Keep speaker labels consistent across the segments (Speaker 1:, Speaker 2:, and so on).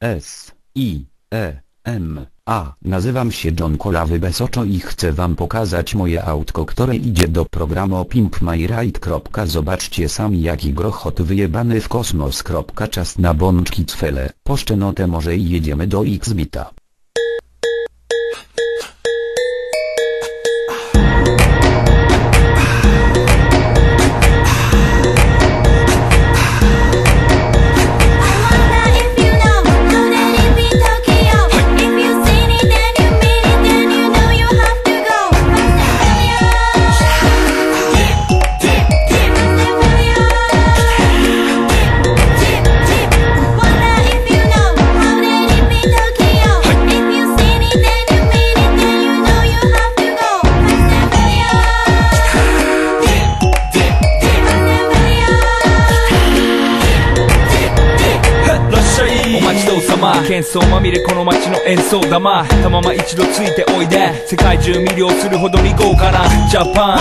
Speaker 1: S, I, E, M, A. Nazywam się John Kolawy Besoczo i chcę wam pokazać moje autko, które idzie do programu Pimp My Ride. Zobaczcie sami jaki grochot wyjebany w kosmos. Czas na bączki cfele. Poszczenotę może i jedziemy do X-Bita.
Speaker 2: いお待ちどうさま喧騒まみれこの街の演奏玉たまま一度ついておいで世界中魅了するほどに豪華なジャパン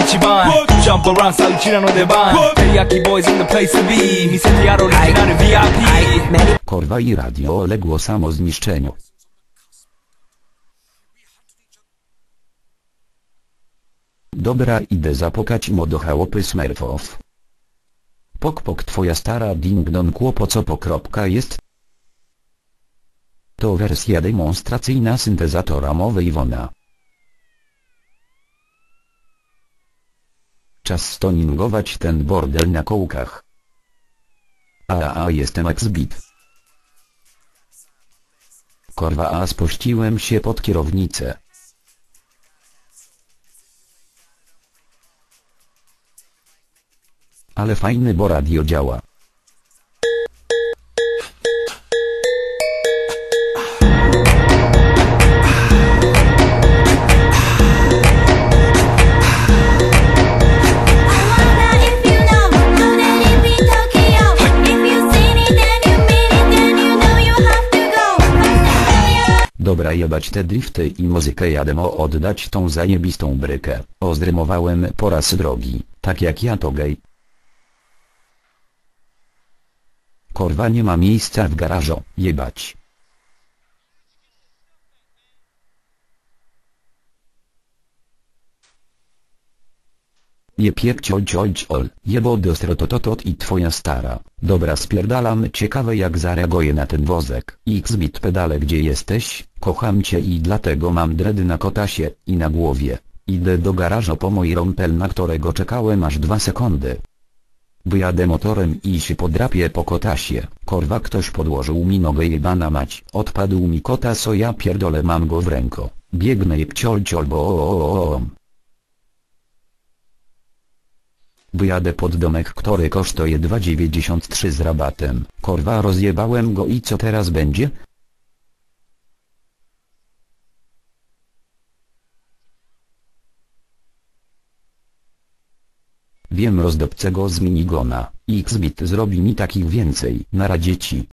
Speaker 2: 一番ジャンプランさうちらの出番テリヤキボーイズ in the place to be 見せてやろうオリジナル VIP
Speaker 1: Korwa i radio uległo samo zniszczeniu. Dobra idę zapokać mo do chałupy Smurfów. Pok pok twoja stara ding dong kłopo co pokropka jest? To wersja demonstracyjna syntezatora mowy Iwona. Czas stoningować ten bordel na kołkach. A a jestem exbit. Korwa a spościłem się pod kierownicę. Ale fajny bo radio działa. Dobra jebać te drifty i muzykę jademo oddać tą zajebistą brykę. Ozdrymowałem po raz drogi, tak jak ja to gej. Korwa nie ma miejsca w garażu, jebać. Je piepciol ciol ciol, jebo dostrotototot i twoja stara. Dobra spierdalam ciekawe jak zareaguje na ten wozek. Xbit pedale gdzie jesteś, kocham cię i dlatego mam dredy na kotasie i na głowie. Idę do garażu po mój rompel na którego czekałem aż dwa sekundy. Wyjadę motorem i się podrapię po kotasie. Korwa ktoś podłożył mi nogę jebana mać. Odpadł mi kotas o ja pierdolę mam go w ręku. Biegnę jebciol ciol bo o. Wyjadę pod domek który kosztuje 2,93 z rabatem. Korwa rozjebałem go i co teraz będzie? Wiem rozdobcę go z minigona. Xbit zrobi mi takich więcej. Nara dzieci.